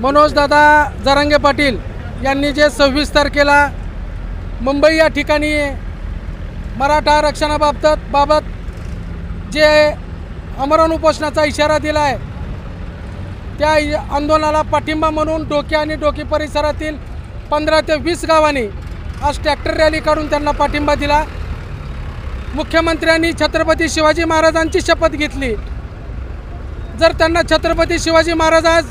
मनोजदादा जरांगे पाटील यांनी जे सव्वीस तारखेला मुंबई या ठिकाणी मराठा आरक्षणाबाबत बाबत जे अमरण उपोषणाचा इशारा दिला आहे त्या आंदोलनाला पाठिंबा म्हणून डोके आणि डोकी परिसरातील पंधरा ते वीस गावांनी आज ट्रॅक्टर रॅली काढून त्यांना पाठिंबा दिला. मुख्यमंत्र्यांनी छत्रपती शिवाजी महाराजांची शपथ घेतली. जर त्यांना छत्रपती शिवाजी महाराज आज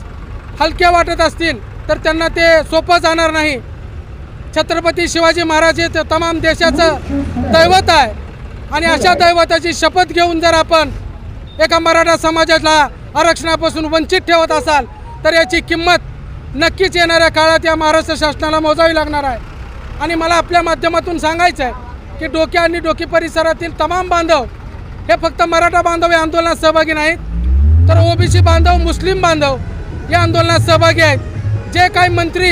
हलक्या वाटत असतील तर त्यांना ते सोपं जाणार नाही. छत्रपती शिवाजी महाराज हे तमाम देशाचं दैवत आहे. आणि अशा दैवताची शपथ घेऊन जर आपण एका मराठा समाजाला आरक्षणापासून वंचित ठेवत असाल तर याची किंमत नक्कीच येणाऱ्या काळात या महाराष्ट्र शासनाला मोजावी लागणार आहे. आणि मला आपल्या माध्यमातून सांगायचं आहे की डोके आणि डोकी परिसरातील तमाम बांधव हे फक्त मराठा बांधव या आंदोलनात सहभागी नाहीत. तर ओबीसी बांधव मुस्लिम बांधव या आंदोलनात सहभागी आहेत. जे काही मंत्री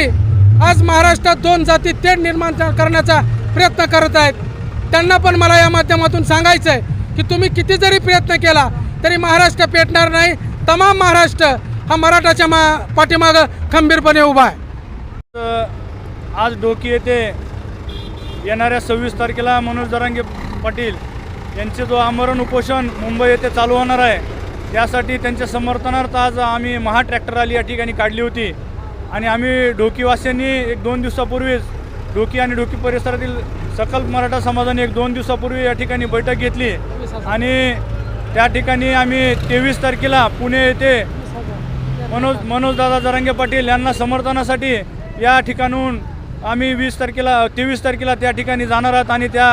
आज महाराष्ट्रात दोन जाती थेट निर्माण करण्याचा प्रयत्न करत आहेत त्यांना पण मला या माध्यमातून सांगायचं आहे की तुम्ही किती जरी प्रयत्न केला तरी महाराष्ट्र पेटणार नाही. तमाम महाराष्ट्र हा मराठाच्या मा पाठीमागं खंबीरपणे उभा आहे. आज डोकी येथे येणाऱ्या सव्वीस तारखेला मनोज दरांगे पाटील यांचे जो आमरण उपोषण मुंबई येथे चालू होणार आहे त्यासाठी त्यांच्या समर्थनार्थ आज आम्ही महा ट्रॅक्टर रॅली या ठिकाणी काढली होती. आणि आम्ही डोकीवासियांनी एक दोन दिवसापूर्वीच डोकी आणि ढोकी परिसरातील सकल मराठा समाजाने एक दोन दिवसापूर्वी या ठिकाणी बैठक घेतली. आणि त्या ठिकाणी आम्ही तेवीस तारखेला पुणे येथे मनोज मनोजदादा जरांगे पाटील यांना समर्थनासाठी या ठिकाणून आम्ही वीस तारखेला तेवीस तारखेला त्या ठिकाणी जाणार आहात आणि त्या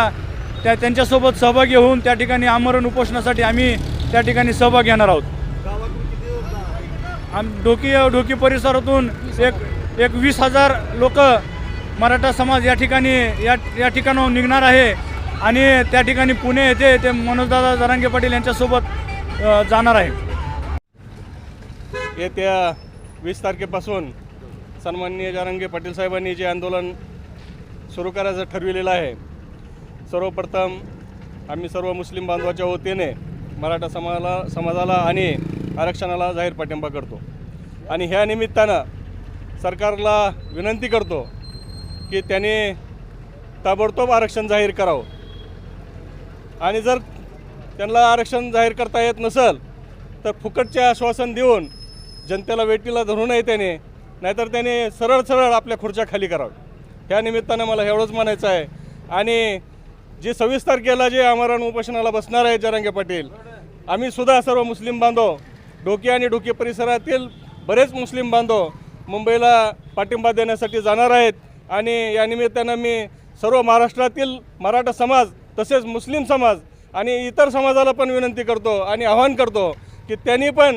त्या त्यांच्यासोबत सहभागी होऊन त्या ठिकाणी आमरण उपोषणासाठी आम्ही त्या ठिकाणी सहभाग घेणार आहोत. आम ढोकी ढोकी परिसरातून एक एक वीस हजार लोक मराठा समाज या ठिकाणी या या ठिकाणाहून निघणार आहे. आणि त्या ठिकाणी पुणे येथे ते मनोजदादा जरांगे पाटील यांच्यासोबत जाणार आहे. येत्या वीस तारखेपासून सन्माननीय जारंगे पाटील साहेबांनी जे आंदोलन सुरू करायचं ठरविलेलं आहे सर्वप्रथम आम्ही सर्व मुस्लिम बांधवाच्या वतीने मराठा समाजाला समाजाला आणि आरक्षणाला जाहीर पाठिंबा करतो. आणि ह्या निमित्तानं सरकारला विनंती करतो की त्याने ताबडतोब आरक्षण जाहीर करावं. आणि जर त्यांना आरक्षण जाहीर करता येत नसेल तर फुकटचे आश्वासन देऊन जनतेला वेटीला धरू नये त्याने नाहीतर त्याने सरळ सरळ आपल्या खुर्च्या खाली कराव्या. ह्या निमित्तानं मला एवढंच म्हणायचं आहे. आणि जे सव्वीस तारखेला जे आमरण उपोषणाला बसणार आहे जरांगे पाटील आम्ही सुद्धा सर्व मुस्लिम बांधव डोकी आणि डोके परिसरातील बरेच मुस्लिम बांधव मुंबईला पाठिंबा देण्यासाठी जाणार आहेत. आणि या निमित्तानं मी सर्व महाराष्ट्रातील मराठा समाज तसेच मुस्लिम समाज आणि इतर समाजाला पण विनंती करतो आणि आवाहन करतो की त्यांनी पण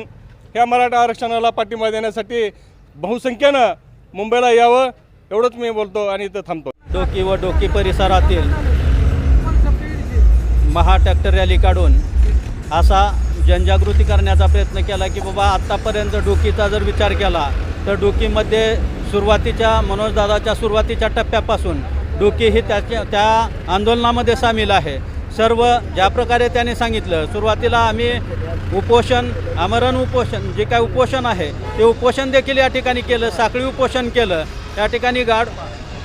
ह्या मराठा आरक्षणाला पाठिंबा देण्यासाठी बहुसंख्येनं मुंबईला यावं एवढंच मी बोलतो आणि इथं थांबतो. डोकी व डोकी परिसरातील महा ट्रॅक्टर रॅली काढून असा जनजागृती करण्याचा प्रयत्न केला की बाबा आत्तापर्यंत डोकीचा जर विचार केला तर डोकीमध्ये सुरुवातीच्या मनोजदादाच्या सुरुवातीच्या टप्प्यापासून डोकी ही त्याच्या त्या आंदोलनामध्ये सामील आहे. सर्व ज्या प्रकारे त्याने सांगितलं सुरुवातीला आम्ही उपोषण आमरण उपोषण जे काय उपोषण आहे ते उपोषण देखील या ठिकाणी केलं साखळी उपोषण केलं. या ठिकाणी गाड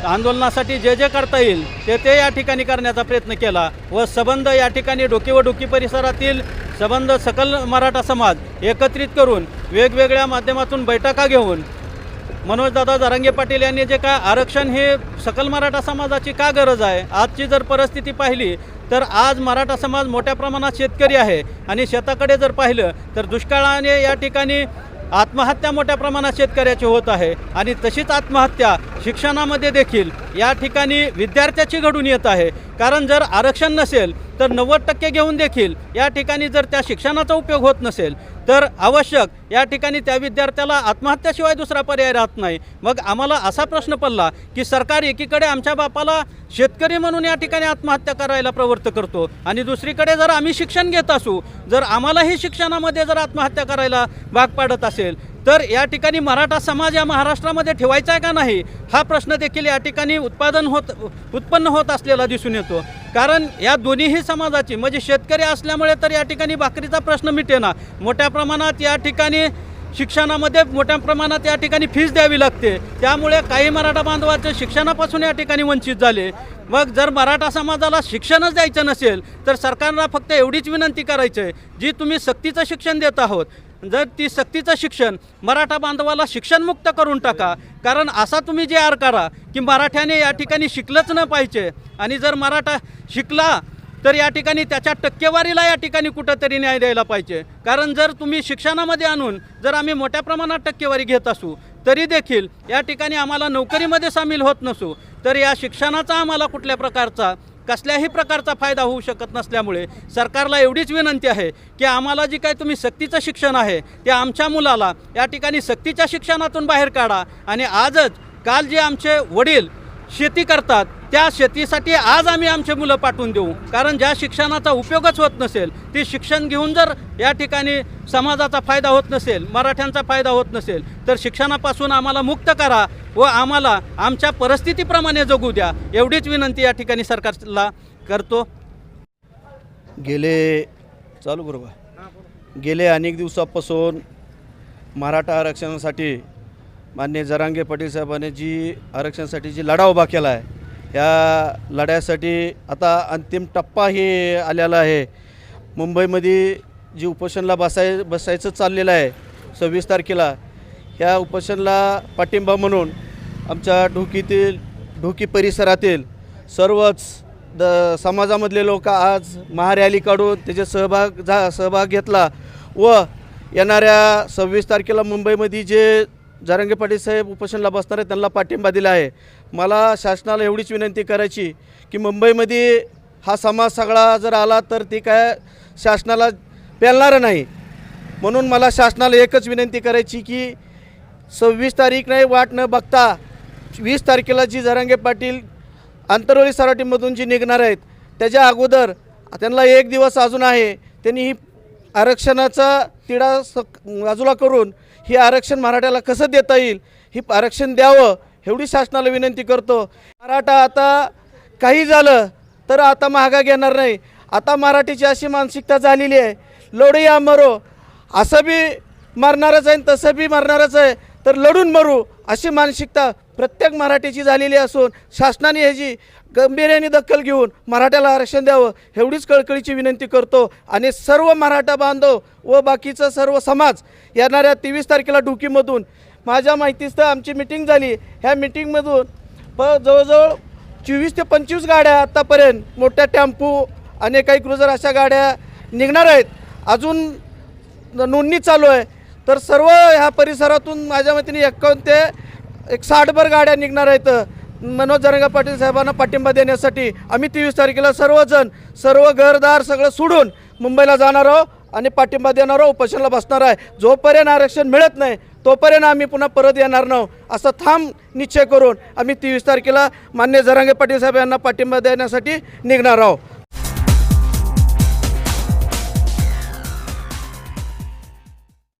आंदोलनासाठी जे जे करता येईल ते ते या ठिकाणी करण्याचा प्रयत्न केला व सबंध या ठिकाणी डोकी व डोकी परिसरातील सबंध सकल मराठा समाज एकत्रित करून वेगवेगळ्या माध्यमातून बैठका घेऊन मनोजदादा जारंगे पाटील यांनी जे काय आरक्षण हे सकल मराठा समाजाची का गरज आहे? आजची जर परिस्थिती पाहिली तर आज मराठा समाज मोठ्या प्रमाणात शेतकरी आहे आणि शेताकडे जर पाहिलं तर दुष्काळाने या ठिकाणी आत्महत्या मोठ्या प्रमाणात शेतकऱ्याची होत आहे. आणि तशीच आत्महत्या शिक्षणामध्ये देखील या ठिकाणी विद्यार्थ्याची घडून येत आहे. कारण जर आरक्षण नसेल तर नव्वद टक्के घेऊन देखील या ठिकाणी जर त्या शिक्षणाचा उपयोग होत नसेल तर आवश्यक या ठिकाणी त्या विद्यार्थ्याला आत्महत्याशिवाय दुसरा पर्याय राहत नाही. मग आम्हाला असा प्रश्न पडला की सरकार एकीकडे आमच्या बापाला शेतकरी म्हणून या ठिकाणी आत्महत्या करायला प्रवृत्त करतो आणि दुसरीकडे जर आम्ही शिक्षण घेत असू जर आम्हालाही शिक्षणामध्ये जर आत्महत्या करायला भाग पाडत असेल तर या ठिकाणी मराठा समाज या महाराष्ट्रामध्ये ठेवायचा आहे का नाही? हा प्रश्न देखील या ठिकाणी उत्पादन होत उत्पन्न होत असलेला दिसून येतो. कारण या दोन्हीही समाजाची म्हणजे शेतकरी असल्यामुळे तर या ठिकाणी भाकरीचा प्रश्न मिटेना. मोठ्या प्रमाणात या ठिकाणी शिक्षणामध्ये मोठ्या प्रमाणात या ठिकाणी फीज द्यावी लागते. त्यामुळे काही मराठा बांधवाचे शिक्षणापासून या ठिकाणी वंचित झाले. मग जर मराठा समाजाला शिक्षणच द्यायचं नसेल तर सरकारला फक्त एवढीच विनंती करायची आहे जी तुम्ही सक्तीचं शिक्षण देत आहोत. जर ती सक्तीचं शिक्षण मराठा बांधवाला शिक्षणमुक्त करून टाका कारण असा तुम्ही जे आर करा की मराठ्याने या ठिकाणी शिकलंच न पाहिजे आणि जर मराठा शिकला तर या ठिकाणी त्याच्या टक्केवारीला या ठिकाणी कुठंतरी न्याय द्यायला पाहिजे. कारण जर तुम्ही शिक्षणामध्ये आणून जर आम्ही मोठ्या प्रमाणात टक्केवारी घेत असू तरी देखील या ठिकाणी आम्हाला नोकरीमध्ये सामील होत नसू तर या शिक्षणाचा आम्हाला कुठल्या प्रकारचा कसल्याही प्रकारचा फायदा होऊ शकत नसल्यामुळे सरकारला एवढीच विनंती आहे की आम्हाला जी काय तुम्ही सक्तीचं शिक्षण आहे ते आमच्या मुलाला या ठिकाणी सक्तीच्या शिक्षणातून बाहेर काढा. आणि आजच काल जे आमचे वडील शेती करतात त्या शेतीसाठी आज आम्ही आमचे मुलं पाठवून देऊ. कारण ज्या शिक्षणाचा उपयोगच होत नसेल ते शिक्षण घेऊन जर या ठिकाणी समाजाचा फायदा होत नसेल मराठ्यांचा फायदा होत नसेल तर शिक्षणापासून आम्हाला मुक्त करा व आम्हाला आमच्या परिस्थितीप्रमाणे जगू द्या एवढीच विनंती या ठिकाणी सरकारला करतो. गेले चालू बरोबर गेले अनेक दिवसापासून मराठा आरक्षणासाठी मान्य जरांगे पाटील साहेबांनी जी आरक्षणासाठी जी लढा उभा केला आहे या लढ्यासाठी आता अंतिम टप्पा हे आलेला आहे. मुंबईमध्ये जी उपोषणला बसाय बसायचं चाललेलं आहे सव्वीस तारखेला ह्या उपोषणला पाठिंबा म्हणून आमच्या ढोकीतील ढोकी परिसरातील सर्वच द समाजामधले लोक आज महारॅली काढून त्याचे सहभाग जा सहभाग घेतला व येणाऱ्या सव्वीस तारखेला मुंबईमध्ये जे जारंगे पाटील साहेब उपोषणला बसणार आहेत त्यांना पाठिंबा दिला आहे. मला शासनाला एवढीच विनंती करायची की मुंबईमध्ये हा समाज सगळा जर आला तर ते काय शासनाला पेलणारं नाही. म्हणून मला शासनाला एकच विनंती करायची की सव्वीस तारीख नाही वाट न बघता वीस तारखेला जी जरांगे पाटील आंतरवली सराटीमधून जी निघणार आहेत त्याच्या अगोदर त्यांना एक दिवस अजून आहे त्यांनी ही आरक्षणाचा तिढा स बाजूला करून हे आरक्षण मराठ्याला कसं देता येईल हे आरक्षण द्यावं एवढी शासनाला विनंती करतो. मराठा आता काही झालं तर आता महागा घेणार नाही. आता मराठीची अशी मानसिकता झालेली आहे लोढी या मरो असं बी मरणारच आहे आणि तसं बी मरणारच आहे. तर लढून मरू अशी मानसिकता प्रत्येक मराठीची झालेली असून शासनाने ह्याची गंभीर्याने दखल घेऊन मराठ्याला आरक्षण द्यावं एवढीच कळकळीची विनंती करतो. आणि सर्व मराठा बांधव व बाकीचा सर्व समाज येणाऱ्या तेवीस तारखेला डुकीमधून माझ्या माहितीचं आमची मिटिंग झाली. ह्या मिटिंगमधून प जवळजवळ चोवीस ते पंचवीस गाड्या आत्तापर्यंत मोठ्या टेम्पो आणि काही क्रुझर अशा गाड्या निघणार आहेत. अजून नोंदणी चालू आहे. तर सर्व ह्या परिसरातून माझ्या मतीने एकावन्न ते एक साठभर गाड्या निघणार आहेत. मनोज जरंगा पाटील साहेबांना पाठिंबा देण्यासाठी आम्ही तेवीस तारखेला सर्वजण सर्व घरदार सगळं सोडून मुंबईला जाणार आहोत आणि पाठिंबा देणार आहोत. उपोषणाला बसणार आहे. जोपर्यंत आरक्षण मिळत नाही तोपर्यंत आम्ही पुन्हा परत येणार नाही. असं थांब निश्चय करून आम्ही तेवीस तारखेला मान्य जरांगे पाटील साहेब यांना पाठिंबा देण्यासाठी निघणार आहोत.